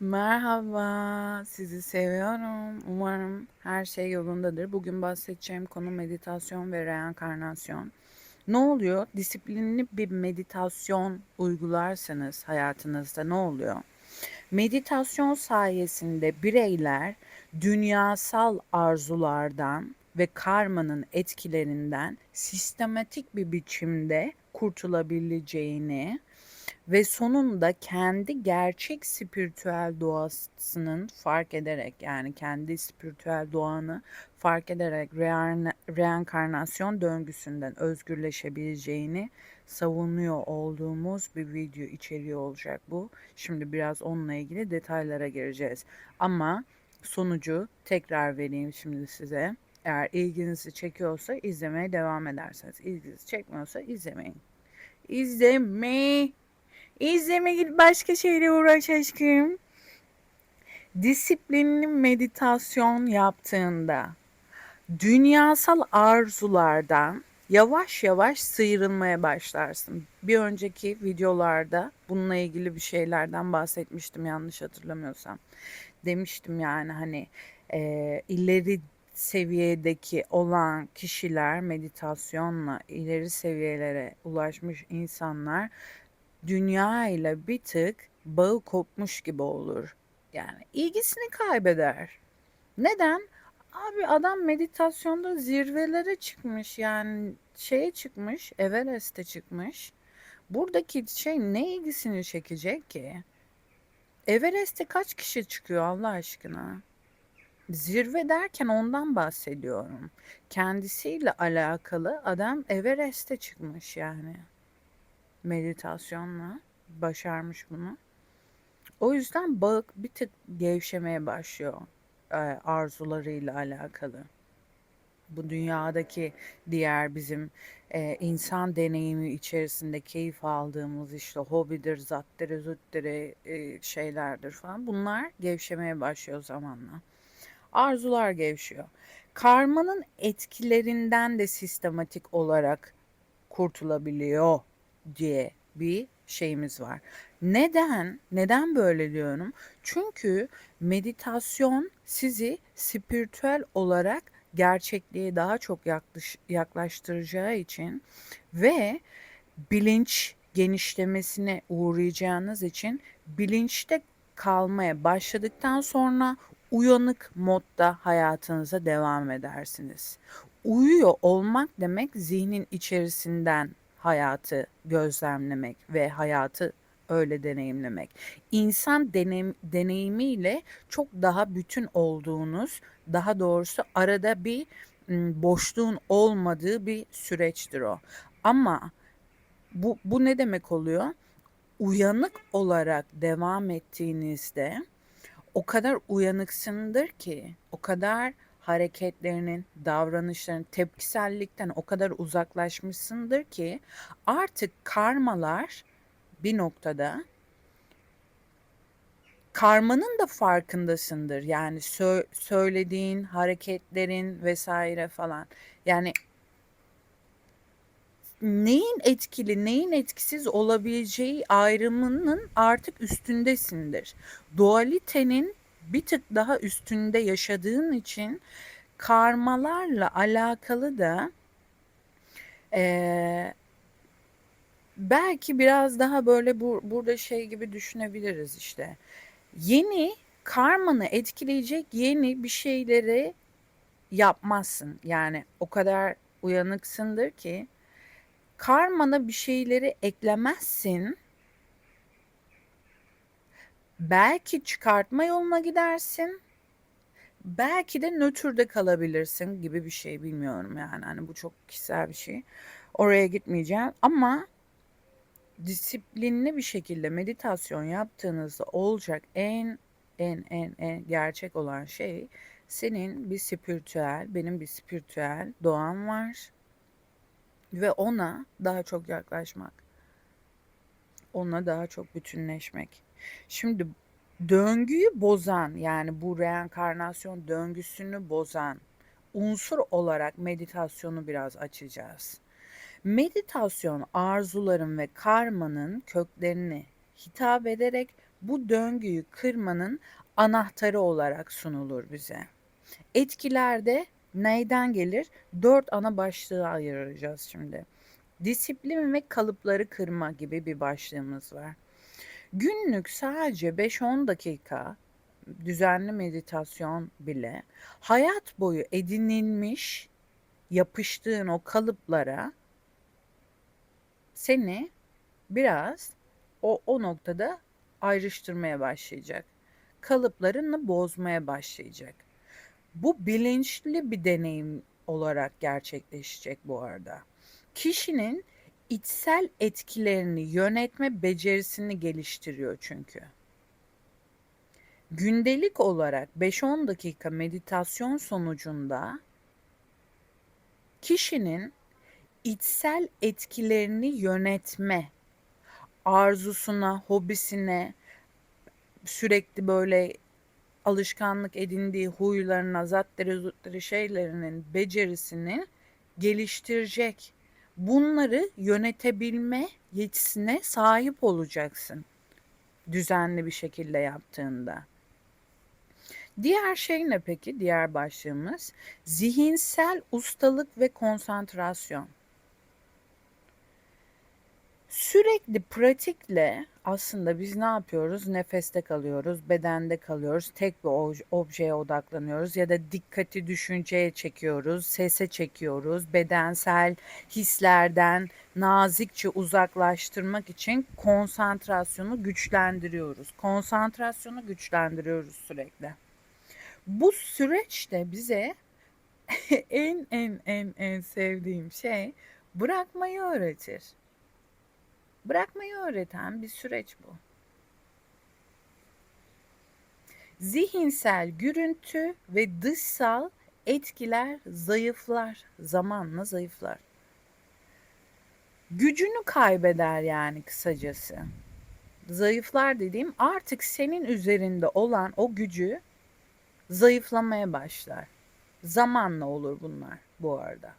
Merhaba, sizi seviyorum. Umarım her şey yolundadır. Bugün bahsedeceğim konu meditasyon ve reenkarnasyon. Ne oluyor? Disiplinli bir meditasyon uygularsanız hayatınızda ne oluyor? Meditasyon sayesinde bireyler dünyasal arzulardan ve karmanın etkilerinden sistematik bir biçimde kurtulabileceğini ve sonunda kendi gerçek spiritüel doğasının fark ederek yani kendi spiritüel doğanı fark ederek reenkarnasyon döngüsünden özgürleşebileceğini savunuyor olduğumuz bir video içeriği olacak bu. Şimdi biraz onunla ilgili detaylara gireceğiz. Ama sonucu tekrar vereyim şimdi size. Eğer ilginizi çekiyorsa izlemeye devam ederseniz, ilginizi çekmiyorsa izlemeyin. İzleme. İzleme git başka şeyle uğraş aşkım. Disiplinli meditasyon yaptığında dünyasal arzulardan yavaş yavaş sıyrılmaya başlarsın. Bir önceki videolarda bununla ilgili bir şeylerden bahsetmiştim yanlış hatırlamıyorsam. Demiştim yani hani e, ileri seviyedeki olan kişiler meditasyonla ileri seviyelere ulaşmış insanlar dünya ile bir tık bağı kopmuş gibi olur. Yani ilgisini kaybeder. Neden? Abi adam meditasyonda zirvelere çıkmış yani şeye çıkmış, Everest'e çıkmış. Buradaki şey ne ilgisini çekecek ki? Everest'e kaç kişi çıkıyor Allah aşkına? Zirve derken ondan bahsediyorum. Kendisiyle alakalı adam Everest'e çıkmış yani. Meditasyonla başarmış bunu. O yüzden bağı bir tık gevşemeye başlıyor e, arzularıyla alakalı. Bu dünyadaki diğer bizim e, insan deneyimi içerisinde keyif aldığımız işte hobidir, zattiri, züttiri e, şeylerdir falan. Bunlar gevşemeye başlıyor zamanla. Arzular gevşiyor. Karmanın etkilerinden de sistematik olarak kurtulabiliyor diye bir şeyimiz var. Neden? Neden böyle diyorum? Çünkü meditasyon sizi spiritüel olarak gerçekliğe daha çok yaklaş, yaklaştıracağı için ve bilinç genişlemesine uğrayacağınız için bilinçte kalmaya başladıktan sonra uyanık modda hayatınıza devam edersiniz. Uyuyor olmak demek zihnin içerisinden hayatı gözlemlemek ve hayatı öyle deneyimlemek. İnsan deneyim, deneyimiyle çok daha bütün olduğunuz, daha doğrusu arada bir boşluğun olmadığı bir süreçtir o. Ama bu, bu ne demek oluyor? Uyanık olarak devam ettiğinizde o kadar uyanıksındır ki, o kadar hareketlerinin, davranışların tepkisellikten o kadar uzaklaşmışsındır ki artık karmalar bir noktada karmanın da farkındasındır. Yani sö- söylediğin hareketlerin vesaire falan. Yani neyin etkili, neyin etkisiz olabileceği ayrımının artık üstündesindir. Dualitenin bir tık daha üstünde yaşadığın için karmalarla alakalı da e, belki biraz daha böyle bu, burada şey gibi düşünebiliriz işte. Yeni karmanı etkileyecek yeni bir şeyleri yapmazsın. Yani o kadar uyanıksındır ki karmana bir şeyleri eklemezsin. Belki çıkartma yoluna gidersin. Belki de nötrde kalabilirsin gibi bir şey bilmiyorum yani. Hani bu çok kişisel bir şey. Oraya gitmeyeceğim ama disiplinli bir şekilde meditasyon yaptığınızda olacak en en en en gerçek olan şey senin bir spiritüel, benim bir spiritüel doğan var ve ona daha çok yaklaşmak. Ona daha çok bütünleşmek. Şimdi döngüyü bozan yani bu reenkarnasyon döngüsünü bozan unsur olarak meditasyonu biraz açacağız. Meditasyon arzuların ve karmanın köklerini hitap ederek bu döngüyü kırmanın anahtarı olarak sunulur bize. Etkilerde neyden gelir? Dört ana başlığı ayıracağız şimdi. Disiplin ve kalıpları kırma gibi bir başlığımız var. Günlük sadece 5-10 dakika düzenli meditasyon bile hayat boyu edinilmiş yapıştığın o kalıplara seni biraz o, o noktada ayrıştırmaya başlayacak. Kalıplarını bozmaya başlayacak. Bu bilinçli bir deneyim olarak gerçekleşecek bu arada. Kişinin içsel etkilerini yönetme becerisini geliştiriyor çünkü. Gündelik olarak 5-10 dakika meditasyon sonucunda kişinin içsel etkilerini yönetme arzusuna, hobisine, sürekli böyle alışkanlık edindiği huylarına, zatları, şeylerinin becerisini geliştirecek. Bunları yönetebilme yetisine sahip olacaksın düzenli bir şekilde yaptığında. Diğer şey ne peki? Diğer başlığımız zihinsel ustalık ve konsantrasyon. Sürekli pratikle aslında biz ne yapıyoruz? Nefeste kalıyoruz, bedende kalıyoruz, tek bir objeye odaklanıyoruz ya da dikkati düşünceye çekiyoruz, sese çekiyoruz, bedensel hislerden nazikçe uzaklaştırmak için konsantrasyonu güçlendiriyoruz. Konsantrasyonu güçlendiriyoruz sürekli. Bu süreçte bize en en en en sevdiğim şey bırakmayı öğretir. Bırakmayı öğreten bir süreç bu. Zihinsel gürültü ve dışsal etkiler zayıflar, zamanla zayıflar. Gücünü kaybeder yani kısacası. Zayıflar dediğim artık senin üzerinde olan o gücü zayıflamaya başlar. Zamanla olur bunlar bu arada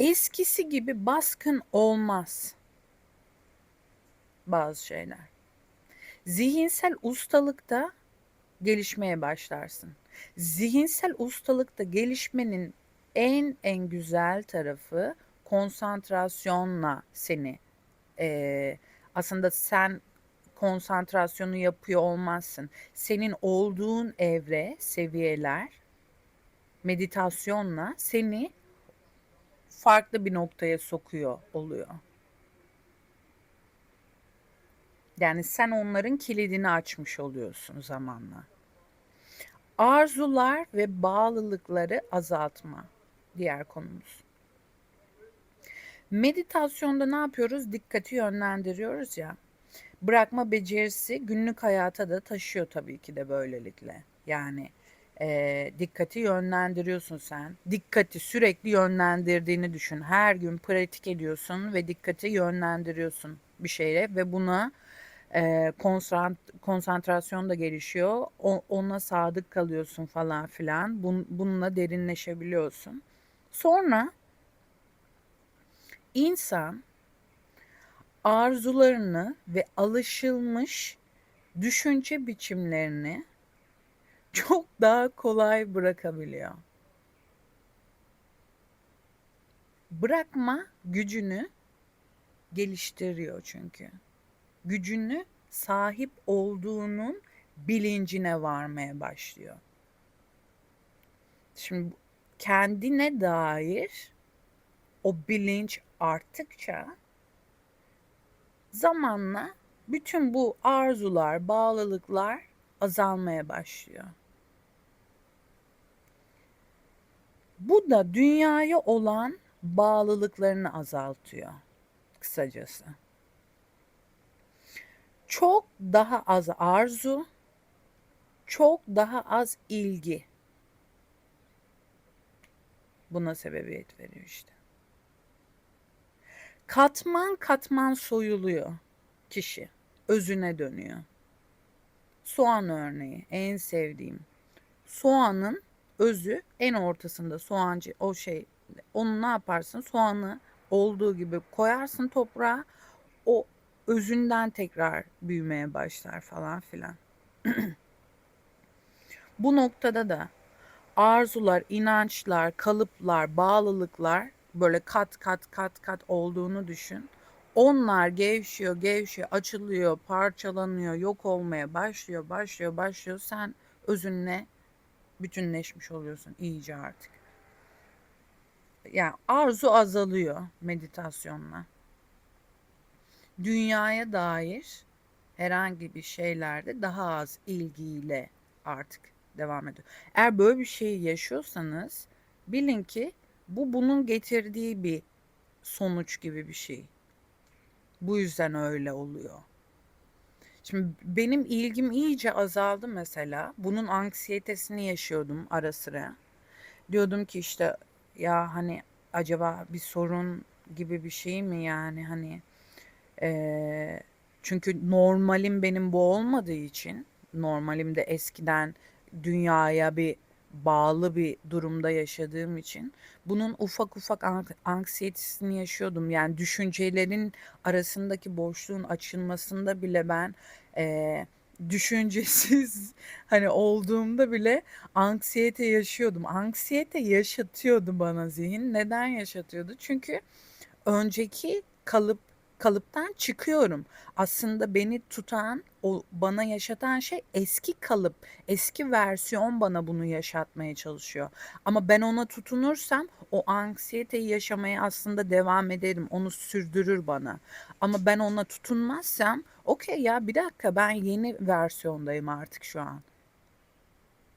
eskisi gibi baskın olmaz bazı şeyler. Zihinsel ustalıkta gelişmeye başlarsın. Zihinsel ustalıkta gelişmenin en en güzel tarafı konsantrasyonla seni e, aslında sen konsantrasyonu yapıyor olmazsın. Senin olduğun evre, seviyeler meditasyonla seni farklı bir noktaya sokuyor oluyor. Yani sen onların kilidini açmış oluyorsun zamanla. Arzular ve bağlılıkları azaltma diğer konumuz. Meditasyonda ne yapıyoruz? Dikkati yönlendiriyoruz ya. Bırakma becerisi günlük hayata da taşıyor tabii ki de böylelikle. Yani e, dikkati yönlendiriyorsun sen. Dikkati sürekli yönlendirdiğini düşün. Her gün pratik ediyorsun ve dikkati yönlendiriyorsun bir şeye ve buna e, konsant konsantrasyon da gelişiyor. O, ona sadık kalıyorsun falan filan. Bun, bununla derinleşebiliyorsun. Sonra insan arzularını ve alışılmış düşünce biçimlerini çok daha kolay bırakabiliyor. Bırakma gücünü geliştiriyor çünkü. Gücünü sahip olduğunun bilincine varmaya başlıyor. Şimdi kendine dair o bilinç arttıkça zamanla bütün bu arzular, bağlılıklar azalmaya başlıyor. Bu da dünyaya olan bağlılıklarını azaltıyor kısacası. Çok daha az arzu, çok daha az ilgi buna sebebiyet veriyor işte. Katman katman soyuluyor kişi, özüne dönüyor. Soğan örneği en sevdiğim. Soğanın özü en ortasında soğancı o şey onu ne yaparsın soğanı olduğu gibi koyarsın toprağa o özünden tekrar büyümeye başlar falan filan. Bu noktada da arzular, inançlar, kalıplar, bağlılıklar böyle kat kat kat kat olduğunu düşün. Onlar gevşiyor, gevşiyor, açılıyor, parçalanıyor, yok olmaya başlıyor, başlıyor, başlıyor. Sen özünle bütünleşmiş oluyorsun iyice artık. Yani arzu azalıyor meditasyonla. Dünyaya dair herhangi bir şeylerde daha az ilgiyle artık devam ediyor. Eğer böyle bir şey yaşıyorsanız bilin ki bu bunun getirdiği bir sonuç gibi bir şey. Bu yüzden öyle oluyor. Şimdi benim ilgim iyice azaldı mesela. Bunun anksiyetesini yaşıyordum ara sıra. Diyordum ki işte ya hani acaba bir sorun gibi bir şey mi yani hani eee, çünkü normalim benim bu olmadığı için normalimde eskiden dünyaya bir bağlı bir durumda yaşadığım için bunun ufak ufak anksiyetesini yaşıyordum. Yani düşüncelerin arasındaki boşluğun açılmasında bile ben e, düşüncesiz hani olduğumda bile anksiyete yaşıyordum. Anksiyete yaşatıyordu bana zihin. Neden yaşatıyordu? Çünkü önceki kalıp kalıptan çıkıyorum. Aslında beni tutan, o bana yaşatan şey eski kalıp, eski versiyon bana bunu yaşatmaya çalışıyor. Ama ben ona tutunursam o anksiyeteyi yaşamaya aslında devam ederim. Onu sürdürür bana. Ama ben ona tutunmazsam, okey ya bir dakika ben yeni versiyondayım artık şu an.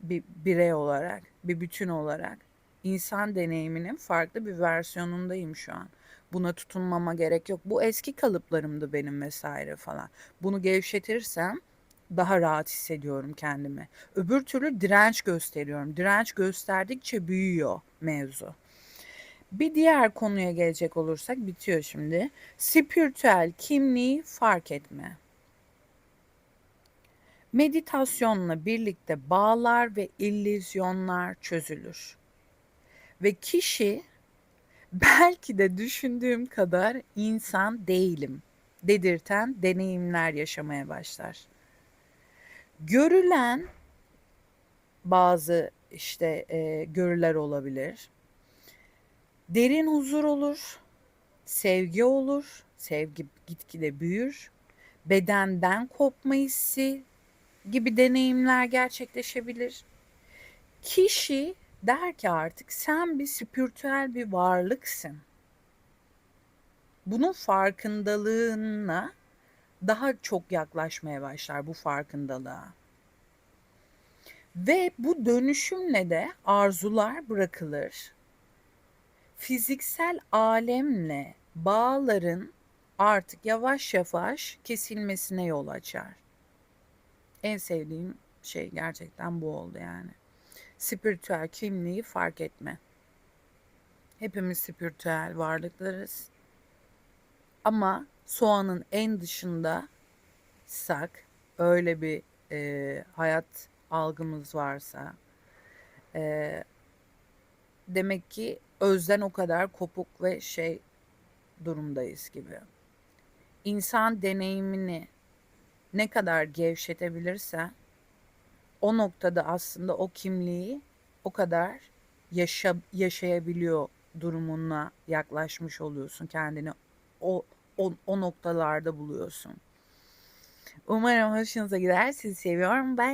Bir birey olarak, bir bütün olarak insan deneyiminin farklı bir versiyonundayım şu an. Buna tutunmama gerek yok. Bu eski kalıplarımdı benim vesaire falan. Bunu gevşetirsem daha rahat hissediyorum kendimi. Öbür türlü direnç gösteriyorum. Direnç gösterdikçe büyüyor mevzu. Bir diğer konuya gelecek olursak bitiyor şimdi. Spiritüel kimliği fark etme. Meditasyonla birlikte bağlar ve illüzyonlar çözülür. Ve kişi belki de düşündüğüm kadar insan değilim dedirten deneyimler yaşamaya başlar. Görülen bazı işte e, görüler olabilir. Derin huzur olur, sevgi olur, sevgi gitgide büyür, bedenden kopma hissi gibi deneyimler gerçekleşebilir. Kişi der ki artık sen bir spiritüel bir varlıksın. Bunun farkındalığına daha çok yaklaşmaya başlar bu farkındalığa. Ve bu dönüşümle de arzular bırakılır. Fiziksel alemle bağların artık yavaş yavaş kesilmesine yol açar. En sevdiğim şey gerçekten bu oldu yani spiritüel kimliği fark etme. Hepimiz spiritüel varlıklarız. Ama soğanın en dışında sak öyle bir e, hayat algımız varsa e, demek ki özden o kadar kopuk ve şey durumdayız gibi. İnsan deneyimini ne kadar gevşetebilirse o noktada aslında o kimliği o kadar yaşa, yaşayabiliyor durumuna yaklaşmış oluyorsun. Kendini o, o, o noktalarda buluyorsun. Umarım hoşunuza gider. Sizi seviyorum. Bye.